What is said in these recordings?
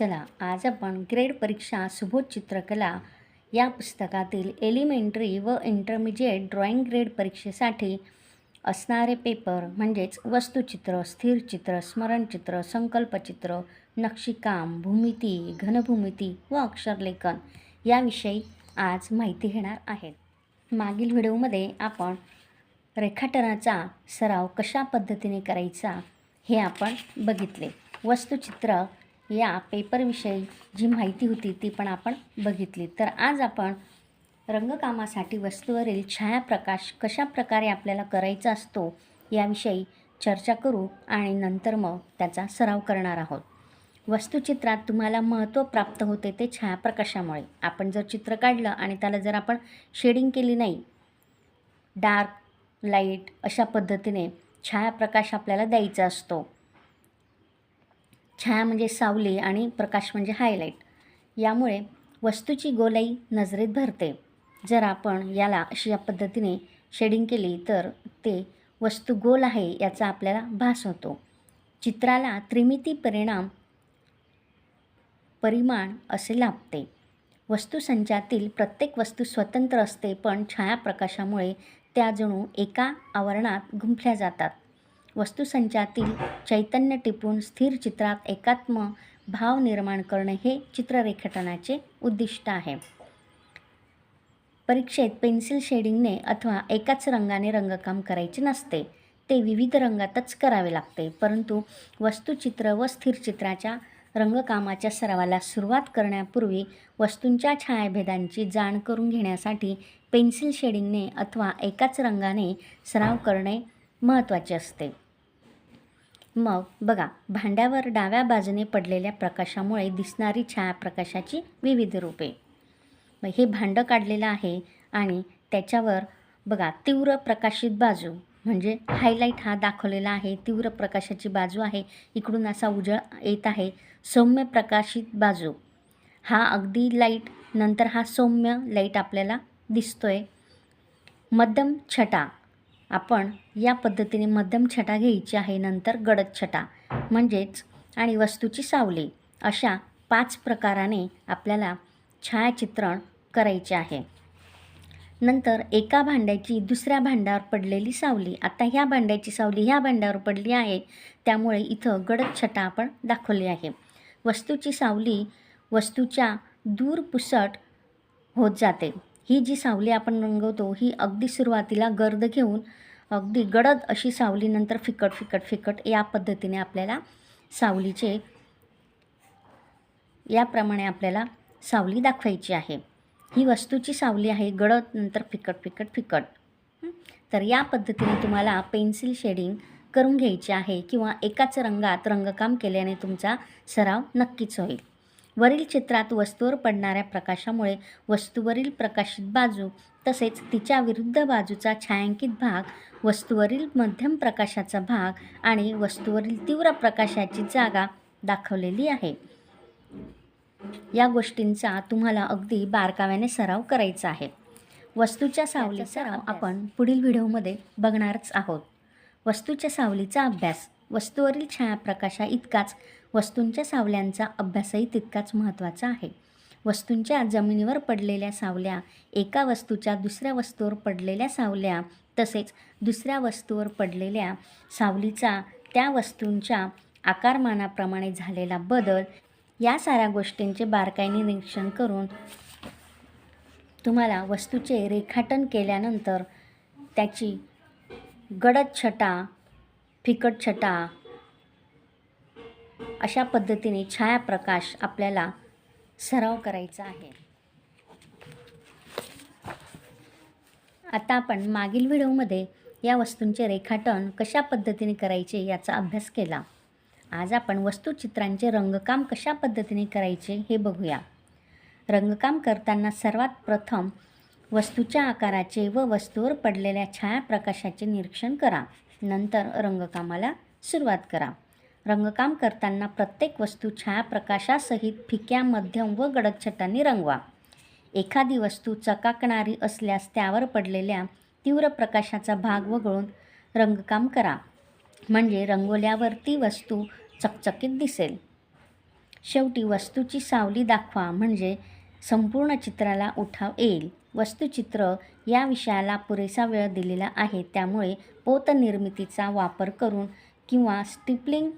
चला आज आपण ग्रेड परीक्षा सुबोध चित्रकला या पुस्तकातील एलिमेंटरी व इंटरमिजिएट ड्रॉइंग ग्रेड परीक्षेसाठी असणारे पेपर म्हणजेच वस्तुचित्र स्थिरचित्र स्मरणचित्र संकल्पचित्र नक्षीकाम भूमिती घनभूमिती व अक्षरलेखन याविषयी आज माहिती घेणार आहेत. मागील व्हिडिओमध्ये आपण रेखाटनाचा सराव कशा पद्धतीने करायचा हे आपण बघितले. वस्तुचित्र या पेपरविषयी जी माहिती होती ती पण आपण बघितली. तर आज आपण रंगकामासाठी वस्तूवरील छायाप्रकाश कशा प्रकारे आपल्याला करायचा असतो याविषयी चर्चा करू आणि नंतर मग त्याचा सराव करणार आहोत. वस्तुचित्रात तुम्हाला महत्त्व प्राप्त होते ते छायाप्रकाशामुळे. आपण जर चित्र काढलं आणि त्याला जर आपण शेडिंग केली नाही डार्क लाइट अशा पद्धतीने छायाप्रकाश आपल्याला द्यायचा असतो. छाया म्हणजे सावली आणि प्रकाश म्हणजे हायलाईट यामुळे वस्तूची गोलाई नजरेत भरते. जर आपण याला अशा पद्धतीने शेडिंग केली तर ते वस्तू गोल आहे याचा आपल्याला भास होतो. चित्राला त्रिमिती परिणाम परिमाण असे लाभते. वस्तुसंचातील प्रत्येक वस्तू स्वतंत्र असते पण छायाप्रकाशामुळे त्या जणू एका आवरणात गुंफल्या जातात. वस्तुसंचातील चैतन्य टिपून स्थिर चित्रात एकात्म भाव निर्माण करणे हे चित्ररेखाटनाचे उद्दिष्ट आहे. परीक्षेत पेन्सिल शेडिंगने अथवा एकाच रंगाने रंगकाम करायचे नसते ते विविध रंगातच करावे लागते. परंतु वस्तुचित्र व स्थिरचित्राच्या रंगकामाच्या सरावाला सुरुवात करण्यापूर्वी वस्तूंच्या छायाभेदांची जाण करून घेण्यासाठी पेन्सिल शेडिंगने अथवा एकाच रंगाने सराव करणे महत्त्वाची असते. मग बघा भांड्यावर डाव्या बाजूने पडलेल्या प्रकाशामुळे दिसणारी छायाप्रकाशाची विविध रूपे. मग हे भांडं काढलेलं आहे आणि त्याच्यावर बघा तीव्र प्रकाशित बाजू म्हणजे हायलाईट हा दाखवलेला आहे. तीव्र प्रकाशाची बाजू आहे. इकडून असा उजळ येत आहे. सौम्य प्रकाशित बाजू. हा अगदी लाइट नंतर हा सौम्य लाइट आपल्याला दिसतोय. मध्यम छटा. आपण या पद्धतीने मध्यम छटा घ्यायची आहे नंतर गडद छटा म्हणजेच आणि वस्तूची सावली अशा पाच प्रकाराने आपल्याला छायाचित्रण करायचे आहे. नंतर एका भांड्याची दुसऱ्या भांड्यावर पडलेली सावली आता ह्या भांड्याची सावली ह्या भांड्यावर पडली आहे त्यामुळे इथं गडद छटा आपण दाखवली आहे. वस्तूची सावली वस्तूच्या दूर पुसट होत जाते. ही जी सावली आपण रंगवतो ही अगदी सुरुवातीला गर्द घेऊन अगदी गडद अशी सावली नंतर फिकट फिकट फिकट या पद्धतीने आपल्याला सावलीचे याप्रमाणे आपल्याला सावली दाखवायची आहे. ही वस्तूची सावली आहे गडद नंतर फिकट फिकट फिकट. तर या पद्धतीने तुम्हाला पेन्सिल शेडिंग करून घ्यायची आहे किंवा एकाच रंगात रंगकाम केल्याने तुमचा सराव नक्कीच होईल. वरील चित्रात वस्तूवर पडणाऱ्या प्रकाशामुळे वस्तूवरील प्रकाशित बाजू तसेच तिच्या विरुद्ध बाजूचा छायांकित भाग वस्तूवरील मध्यम प्रकाशाचा भाग आणि वस्तूवरील तीव्र प्रकाशाची जागा दाखवलेली आहे. या गोष्टींचा तुम्हाला अगदी बारकाव्याने सराव करायचा आहे. वस्तूच्या सावलीचा सराव आपण पुढील व्हिडिओमध्ये बघणारच आहोत. वस्तूच्या सावलीचा अभ्यास. वस्तूवरील छायाप्रकाशा इतकाच वस्तूंच्या सावल्यांचा अभ्यासही तितकाच महत्त्वाचा आहे. वस्तूंच्या जमिनीवर पडलेल्या सावल्या एका वस्तूच्या दुसऱ्या वस्तूवर पडलेल्या सावल्या तसेच दुसऱ्या वस्तूवर पडलेल्या सावलीचा त्या वस्तूंच्या आकारमानाप्रमाणे झालेला बदल या साऱ्या गोष्टींचे बारकाईने निरीक्षण करून तुम्हाला वस्तूचे रेखाटन केल्यानंतर त्याची गडद छटा फिकट छटा अशा पद्धतीने छायाप्रकाश आपल्याला सराव करायचा आहे. आता आपण मागील व्हिडिओमध्ये या वस्तूंचे रेखाटन कशा पद्धतीने करायचे याचा अभ्यास केला. आज आपण वस्तुचित्रांचे रंगकाम कशा पद्धतीने करायचे हे बघूया. रंगकाम करताना सर्वात प्रथम वस्तूच्या आकाराचे व वस्तूवर पडलेल्या छायाप्रकाशाचे निरीक्षण करा. नंतर रंगकामाला सुरुवात करा. रंगकाम करताना प्रत्येक वस्तू छायाप्रकाशासहित फिक्या मध्यम व गडदछटांनी रंगवा. एखादी वस्तू चकाकणारी असल्यास त्यावर पडलेल्या तीव्र प्रकाशाचा भाग वगळून रंगकाम करा. म्हणजे रंगवल्यावर ती वस्तू चकचकीत दिसेल. शेवटी वस्तूची सावली दाखवा म्हणजे संपूर्ण चित्राला उठाव येईल. वस्तुचित्र या विषयाला पुरेसा वेळ दिलेला आहे त्यामुळे पोतनिर्मितीचा वापर करून किंवा स्टिपलिंग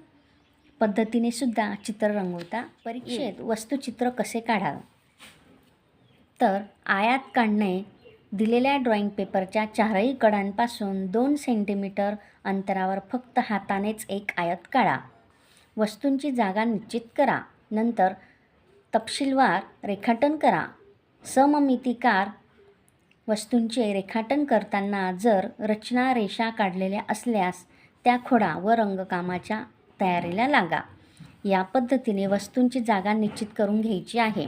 पद्धतीने सुद्धा चित्र रंगवता. परीक्षेत वस्तुचित्र कसे काढावे? तर आयात काढणे दिलेल्या ड्रॉइंग पेपरच्या चारही कडांपासून दोन सेंटीमीटर अंतरावर फक्त हातानेच एक आयत काढा. वस्तूंची जागा निश्चित करा. नंतर तपशीलवार रेखाटन करा. सममितिकार वस्तूंचे रेखाटन करताना जर रचना रेषा काढलेल्या असल्यास त्या खोडा व रंगकामाच्या तयारीला लागा. या पद्धतीने वस्तूंची जागा निश्चित करून घ्यायची आहे.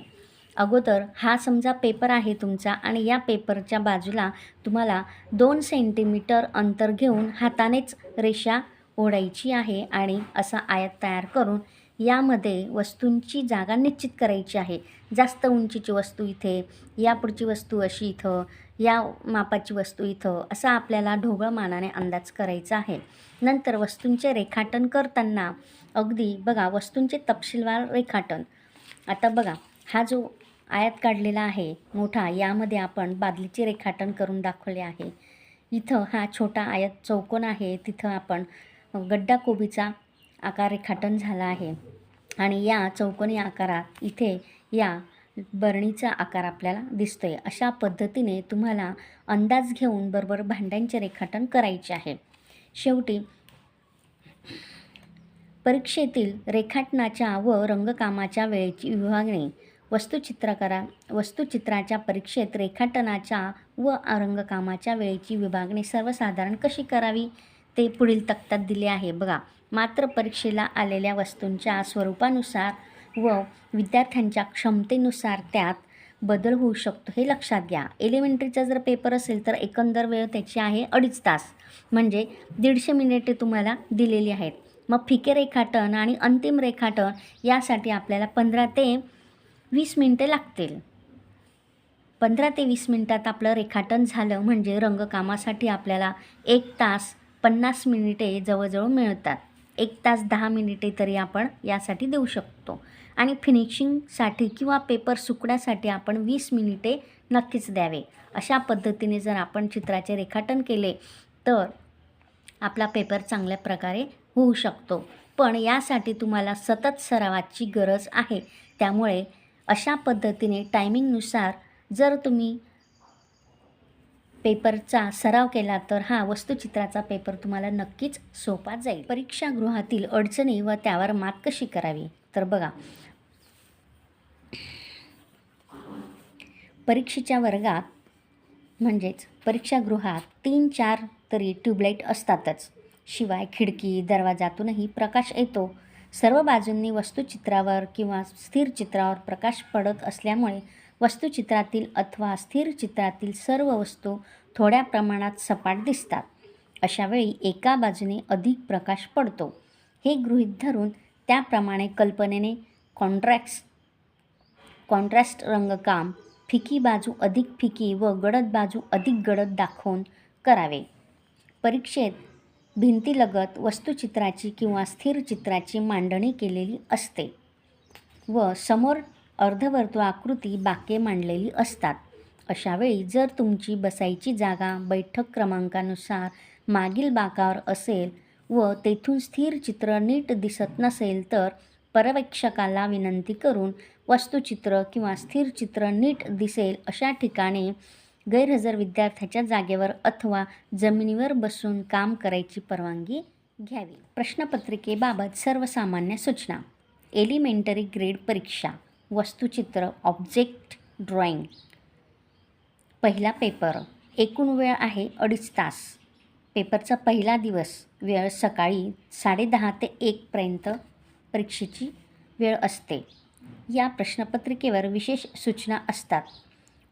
अगोदर हा समजा पेपर आहे तुमचा आणि या पेपरच्या बाजूला तुम्हाला दोन सेंटीमीटर अंतर घेऊन हातानेच रेषा ओढायची आहे आणि असा आयात तयार करून यामध्ये वस्तूंची जागा निश्चित करायची आहे. जास्त उंचीची वस्तू इथे या पुढची वस्तू अशी इथं या मापाची वस्तू इथं असा आपल्याला ढोबळ मानाने अंदाज करायचा आहे. नंतर वस्तूंचे रेखाटन करताना अगदी बघा वस्तूंचे तपशीलवार रेखाटन. आता बघा हा जो आयात काढलेला आहे मोठा यामध्ये आपण बादलीचे रेखाटन करून दाखवले आहे. इथं हा छोटा आयात चौकोन आहे तिथं आपण गड्डा कोबीचा आकार रेखाटन झाला आहे. आणि या चौकोनी आकारात इथे या बरणीचा आकार आपल्याला दिसतोय. अशा पद्धतीने तुम्हाला अंदाज घेऊन बरोबर भांड्यांचे रेखाटन करायचे आहे. शेवटी परीक्षेतील रेखाटनाच्या व रंगकामाच्या वेळेची विभागणी वस्तुचित्रकारा वस्तुचित्राच्या परीक्षेत रेखाटनाच्या व रंगकामाच्या वेळेची विभागणी सर्वसाधारण कशी करावी? ते पुढील तक्त्यात दिले आहे. बघा मात्र परीक्षेला आलेल्या वस्तूंच्या स्वरूपानुसार व विद्यार्थ्यांच्या क्षमतेनुसार त्यात बदल होऊ शकतो हे लक्षात घ्या. एलिमेंटरीचा जर पेपर असेल तर एकंदर वेळ त्याची आहे अडीच तास. म्हणजे दीडशे मिनिटे तुम्हाला दिलेली आहेत. मग फिके रेखाटन आणि अंतिम रेखाटन यासाठी आपल्याला पंधरा ते वीस मिनटे लागतील. पंधरा ते वीस मिनटात आपलं रेखाटन झालं म्हणजे रंगकामासाठी आपल्याला एक तास पन्नास मिनिटे जवळजवळ मिळतात. एक तास दहा मिनिटे तरी आपण यासाठी देऊ शकतो. आणि फिनिशिंगसाठी किंवा पेपर सुकण्यासाठी आपण वीस मिनिटे नक्कीच द्यावे. अशा पद्धतीने जर आपण चित्राचे रेखाटन केले तर आपला पेपर चांगल्या प्रकारे होऊ शकतो. पण यासाठी तुम्हाला सतत सरावाची गरज आहे. त्यामुळे अशा पद्धतीने टायमिंगनुसार जर तुम्ही पेपरचा सराव केला तर हा वस्तुचित्राचा पेपर तुम्हाला नक्कीच सोपा जाईल. परीक्षागृहातील अडचणी व त्यावर मात कशी करावी? तर बघा. परीक्षेच्या वर्गात म्हणजेच परीक्षागृहात तीन चार तरी ट्यूबलाईट असतातच. शिवाय खिडकी दरवाजातूनही प्रकाश येतो. सर्व बाजूंनी वस्तुचित्रावर किंवा स्थिर चित्रावर प्रकाश पडत असल्यामुळे वस्तुचित्रातील अथवा स्थिर चित्रातील सर्व वस्तू थोड्या प्रमाणात सपाट दिसतात. अशावेळी एका बाजूने अधिक प्रकाश पडतो. हे गृहीत धरून त्याप्रमाणे कल्पनेने कॉन्ट्रॅक्स कॉन्ट्रास्ट रंगकाम फिकी बाजू अधिक फिकी व गडद बाजू अधिक गडद दाखवून करावे. परीक्षेत भिंतीलगत वस्तुचित्राची किंवा स्थिर चित्राची मांडणी केलेली असते व समोर अर्धवर्तुळाकृती बाके मांडलेली असतात. अशावेळी जर तुमची बसायची जागा बैठक क्रमांकानुसार मागील बाकावर असेल व तेथून स्थिर चित्र नीट दिसत नसेल तर पर्यवेक्षकाला विनंती करून वस्तुचित्र किंवा स्थिर चित्र नीट दिसेल अशा ठिकाणी गैरहजर विद्यार्थ्याच्या जागेवर अथवा जमिनीवर बसून काम करायची परवानगी घ्यावी. प्रश्नपत्रिकेबाबत सर्वसामान्य सूचना. एलिमेंटरी ग्रेड परीक्षा. वस्तुचित्र ऑब्जेक्ट ड्रॉइंग. पहिला पेपर. एकूण वेळ आहे अडीच तास. पेपरचा पहिला दिवस. वेळ सकाळी साडेदहा ते एकपर्यंत परीक्षेची वेळ असते. या प्रश्नपत्रिकेवर विशेष सूचना असतात.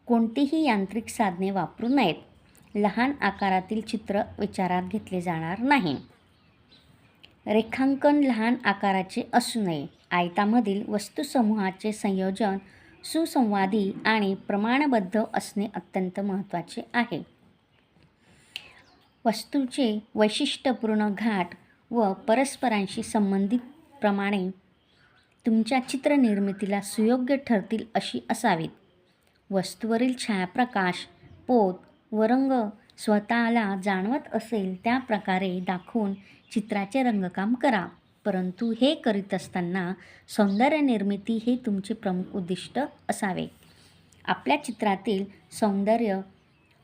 कोणतीही यांत्रिक साधने वापरू नयेत. लहान आकारातील चित्र विचारात घेतले जाणार नाही. रेखांकन लहान आकाराचे असू नये. आयतामधील वस्तुसमूहाचे संयोजन सुसंवादी आणि प्रमाणबद्ध असणे अत्यंत महत्त्वाचे आहे. वस्तूचे वैशिष्ट्यपूर्ण घाट व परस्परांशी संबंधित प्रमाणे तुमच्या चित्रनिर्मितीला सुयोग्य ठरतील अशी असावीत. वस्तूवरील छायाप्रकाश पोत व रंग स्वतःला जाणवत असेल त्या प्रकारे दाखवून चित्राचे रंगकाम करा. परंतु हे करीत असताना सौंदर्य निर्मिती हे तुमचे प्रमुख उद्दिष्ट असावे. आपल्या चित्रातील सौंदर्य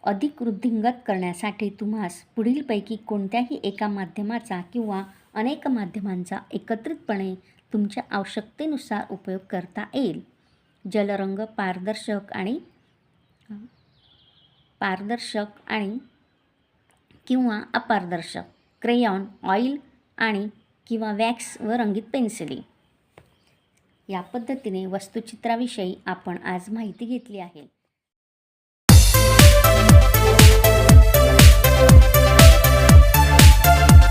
अधिक वृद्धिंगत करण्यासाठी तुम्हास पुढीलपैकी कोणत्याही एका माध्यमाचा किंवा अनेक माध्यमांचा एकत्रितपणे तुमच्या आवश्यकतेनुसार उपयोग करता येईल. जलरंग पारदर्शक आणि पारदर्शक आणि किंवा अपारदर्शक. क्रेयॉन ऑइल आणि किंवा वॅक्स व रंगीत पेन्सिली. या पद्धतीने वस्तुचित्राविषयी आपण आज माहिती घेतली आहे.